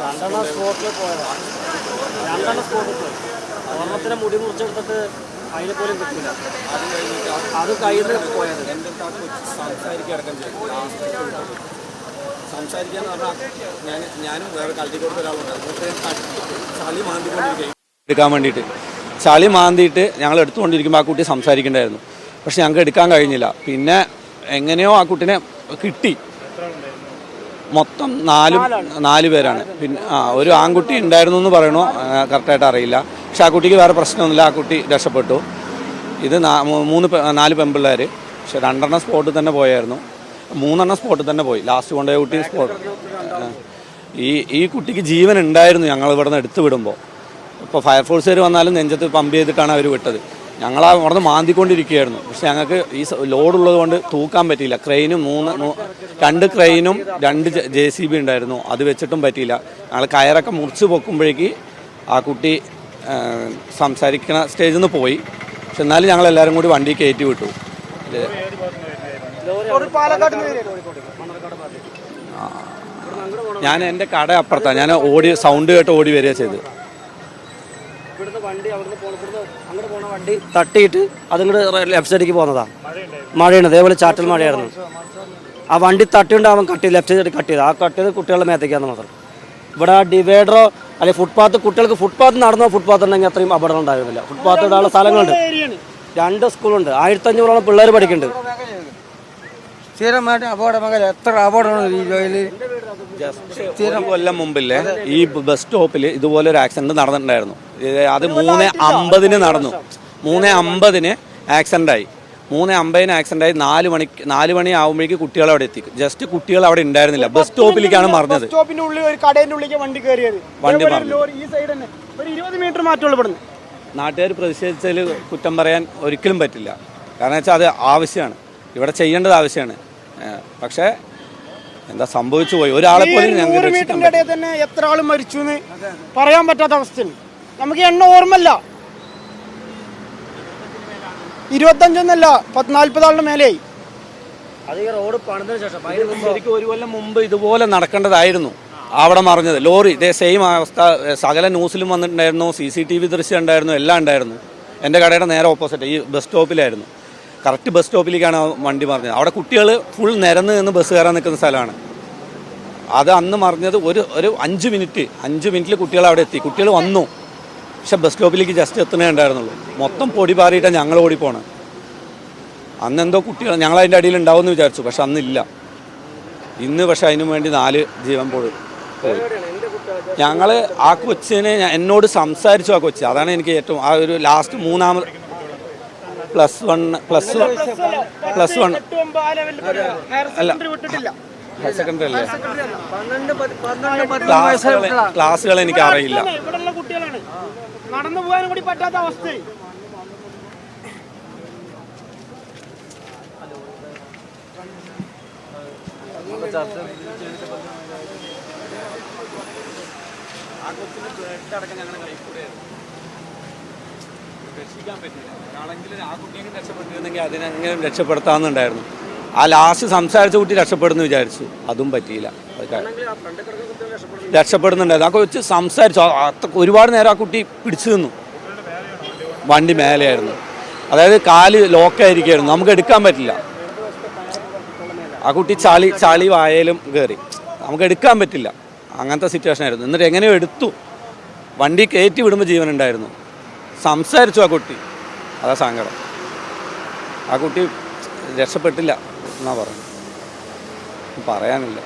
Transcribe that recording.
രണ്ടെണ്ണം സ്പോട്ടിൽ പോയതാണ് രണ്ടെണ്ണം സ്പോട്ടിൽ പോയി. ഓർമ്മത്തിനെ മുടി മുറിച്ചെടുത്തിട്ട് അതിനെ പോലും കിട്ടില്ല അത് കയ്യിൽ പോയത്. എന്റെ സംസാരിക്കടക്കം ചെയ്തു സംസാരിക്കാന്ന് പറഞ്ഞാൽ ഞാൻ ഞാനും വേറെ കൽട്ടി കൊടുത്ത ഒരാളുണ്ട് ചളി മാന്തിക്കൊണ്ടിരിക്കുകയും എടുക്കാൻ വേണ്ടിയിട്ട്. ചളി മാന്തിയിട്ട് ഞങ്ങൾ എടുത്തുകൊണ്ടിരിക്കുമ്പോൾ ആ കുട്ടി സംസാരിക്കണ്ടായിരുന്നു. പക്ഷെ ഞങ്ങൾക്ക് എടുക്കാൻ കഴിഞ്ഞില്ല. പിന്നെ എങ്ങനെയോ ആ കുട്ടിനെ കിട്ടി. മൊത്തം നാലും നാല് പേരാണ്. പിന്നെ ആ ഒരു ആൺകുട്ടി ഉണ്ടായിരുന്നു എന്ന് പറയണോ? കറക്റ്റായിട്ട് അറിയില്ല. പക്ഷെ ആ കുട്ടിക്ക് വേറെ പ്രശ്നമൊന്നുമില്ല. ആ കുട്ടി രക്ഷപ്പെട്ടു. ഇത് മൂന്ന് നാല് പെമ്പിള്ളേർ പക്ഷെ രണ്ടെണ്ണം സ്പോട്ടിൽ തന്നെ പോയായിരുന്നു. മൂന്നെണ്ണം സ്പോട്ടിൽ തന്നെ പോയി. ലാസ്റ്റ് കൊണ്ടുപോയ കുട്ടി സ്പോട്ട് ഈ ഈ കുട്ടിക്ക് ജീവൻ ഉണ്ടായിരുന്നു ഞങ്ങൾ ഇവിടെ നിന്ന് എടുത്തു വിടുമ്പോൾ ഇപ്പോൾ ഫയർഫോഴ്സുകാർ വന്നാലും നെഞ്ചത്ത് പമ്പ് ചെയ്തിട്ടാണ് അവർ വിട്ടത്. ഞങ്ങൾ അവിടുന്ന് മാന്തിക്കൊണ്ടിരിക്കുകയായിരുന്നു. പക്ഷെ ഞങ്ങൾക്ക് ഈ ലോഡ് ലോഡുള്ളത് കൊണ്ട് തൂക്കാൻ പറ്റിയില്ല. ക്രെയിനും മൂന്ന് രണ്ട് ക്രെയിനും രണ്ട് ജെ സി ബി ഉണ്ടായിരുന്നു. അത് വെച്ചിട്ടും പറ്റിയില്ല. ഞങ്ങൾ കയറൊക്കെ മുറിച്ച് പൊക്കുമ്പോഴേക്ക് ആ കുട്ടി സംസാരിക്കുന്ന സ്റ്റേജിൽ നിന്ന് പോയി. പക്ഷെ എന്നാലും ഞങ്ങൾ എല്ലാവരും കൂടി വണ്ടി കയറ്റി വിട്ടു. ഞാൻ എന്റെ കട അപ്പുറത്താണ് ഞാൻ ഓടി സൗണ്ട് കേട്ട് ഓടി വരിക ചെയ്ത് വണ്ടി അവിടുന്ന് അങ്ങോട്ട് പോണ വണ്ടി തട്ടിയിട്ട് അതിങ്ങോട്ട് ലെഫ്റ്റ് സൈഡിലേക്ക് പോകുന്നതാ മഴയുണ്ട്. അതേപോലെ ചാറ്റൽ മഴയായിരുന്നു. ആ വണ്ടി തട്ടിയുണ്ട് അവൻ കട്ട് ചെയ്ത് ലെഫ്റ്റ് സൈഡ് കട്ട് ചെയ്ത്. ആ കട്ട് ചെയ്ത് കുട്ടികളുടെ മേത്തേക്കാന്ന് മാത്രം. ഇവിടെ ആ ഡിവൈഡറോ അല്ലെങ്കിൽ ഫുട്പാത്ത് കുട്ടികൾക്ക് ഫുട്പാത്ത് നടന്നോ ഫുട്പാത്ത് ഉണ്ടെങ്കിൽ അത്രയും അപകടം ഉണ്ടായിരുന്നില്ല. ഫുട്പാത്ത് ഇടാനുള്ള സ്ഥലങ്ങളുണ്ട്. രണ്ട് സ്കൂളുണ്ട്. ആയിരത്തഞ്ഞൂറോളം പിള്ളേർ പഠിക്കുന്നുണ്ട്. സ്ഥിരമായിട്ട് എത്ര അപകടമാണ് ഈ ജോലിയിൽ ഒരു കൊല്ലം മുമ്പില്ലേ ഈ ബസ് സ്റ്റോപ്പിൽ ഇതുപോലെ ഒരു ആക്സിഡന്റ് നടന്നിട്ടുണ്ടായിരുന്നു. അത് മൂന്ന് അമ്പതിന് നടന്നു. മൂന്ന് അമ്പതിന് ആക്സിഡന്റ് ആയി മൂന്ന് അമ്പതിന് ആക്സിഡന്റ് ആയി നാല് മണി നാല് മണി ആകുമ്പോഴേക്ക് കുട്ടികൾ അവിടെ എത്തി. ജസ്റ്റ് കുട്ടികൾ അവിടെ ഉണ്ടായിരുന്നില്ല. ബസ് സ്റ്റോപ്പിലേക്കാണ് മറിഞ്ഞത്. വണ്ടി വണ്ടി മറിഞ്ഞു. നാട്ടുകാർ പ്രതിഷേധിച്ചതിൽ കുറ്റം പറയാൻ ഒരിക്കലും പറ്റില്ല. കാരണം വെച്ചാൽ അത് ആവശ്യമാണ്. ഇവിടെ ചെയ്യേണ്ടത് ആവശ്യമാണ്. പക്ഷേ എന്താ സംഭവിച്ചു പോയി. ഒരാളെ പോലും ഞങ്ങൾ തന്നെ എത്ര ആൾ മരിച്ചു എന്ന് പറയാൻ പറ്റാത്ത അവസ്ഥയാണ്. നമുക്ക് എണ്ണ ഓർമ്മല്ല ഇരുപത്തഞ്ചൊന്നല്ല പത്ത് നാല്പത് ആളുടെ മേലെയായി. അത് ഈ റോഡ് പണിതിന് ശേഷം അതിന് മുമ്പ് ശരിക്കും ഒരു കൊല്ലം മുമ്പ് ഇതുപോലെ നടക്കേണ്ടതായിരുന്നു. അവിടെ മറിഞ്ഞത്. ലോറി ഇതേ സെയിം അവസ്ഥ. സകല ന്യൂസിലും വന്നിട്ടുണ്ടായിരുന്നു. സി സി ടി വി ദൃശ്യം ഉണ്ടായിരുന്നു. എല്ലാം ഉണ്ടായിരുന്നു. എന്റെ കടയുടെ നേരെ ഓപ്പോസിറ്റ് ഈ ബസ് സ്റ്റോപ്പിലായിരുന്നു കറക്റ്റ് ബസ് സ്റ്റോപ്പിലേക്കാണ് വണ്ടി മറിഞ്ഞത്. അവിടെ കുട്ടികൾ ഫുൾ നിരന്ന് നിന്ന് ബസ് കയറാൻ നിൽക്കുന്ന സ്ഥലമാണ്. അത് അന്ന് മറിഞ്ഞത് ഒരു ഒരു അഞ്ച് മിനിറ്റ് അഞ്ച് മിനിറ്റിൽ കുട്ടികൾ അവിടെ എത്തി. കുട്ടികൾ വന്നു. പക്ഷെ ബസ് സ്റ്റോപ്പിലേക്ക് ജസ്റ്റ് എത്തുന്നേ ഉണ്ടായിരുന്നുള്ളൂ. മൊത്തം പൊടി പാറിയിട്ടാണ് ഞങ്ങൾ ഓടിപ്പോണ്. അന്ന് എന്തോ കുട്ടികൾ ഞങ്ങൾ അതിന്റെ അടിയിൽ ഉണ്ടാവുമെന്ന് വിചാരിച്ചു പക്ഷെ അന്നില്ല. ഇന്ന് പക്ഷെ അതിനു വേണ്ടി നാല് ജീവൻ പോയി. ഞങ്ങൾ ആ കൊച്ചിനെ എന്നോട് സംസാരിച്ചു ആ കൊച്ചി. അതാണ് എനിക്ക് ഏറ്റവും ആ ഒരു ലാസ്റ്റ് മൂന്നാമത് plus one plus one plus one എട്ട് ഹയർ സെക്കൻഡറി അല്ലേ? ക്ലാസ്സുകൾ ക്ലാസ്സുകൾ എനിക്ക് അറിയില്ല. ഇവിടെയുള്ള കുട്ടികളാണ്. നടന്നു പോകാനും കൂടി പറ്റാത്ത അവസ്ഥ. രക്ഷിക്കാൻ പറ്റില്ല. ആണെങ്കിലും ആ കുട്ടിയെങ്കിലും രക്ഷപ്പെട്ടിരുന്നെങ്കിൽ അതിനെങ്ങനെ രക്ഷപ്പെടുത്താമെന്നുണ്ടായിരുന്നു ആ ലാസ്റ്റ് സംസാരിച്ച കുട്ടി രക്ഷപ്പെടുന്നു വിചാരിച്ചു. അതും പറ്റിയില്ല. രക്ഷപ്പെടുന്നുണ്ടായിരുന്നു. ആ കൊച്ച് സംസാരിച്ചു. അത്ര ഒരുപാട് നേരം ആ കുട്ടി പിടിച്ചു നിന്നു. വണ്ടി മേലെയായിരുന്നു. അതായത് കാൽ ലോക്കായിരിക്കായിരുന്നു നമുക്ക് എടുക്കാൻ പറ്റില്ല. ആ കുട്ടി ചളി ചളി വായയിലും കയറി നമുക്ക് എടുക്കാൻ പറ്റില്ല. അങ്ങനത്തെ സിറ്റുവേഷൻ ആയിരുന്നു. എന്നിട്ട് എങ്ങനെയോ എടുത്തു. വണ്ടി കയറ്റി വിടുമ്പോൾ ജീവനുണ്ടായിരുന്നു സംസാരിച്ചു ആ കുട്ടി. അതാ സങ്കടം. ആ കുട്ടി രക്ഷപ്പെട്ടില്ല. എന്നാ പറയാനില്ല.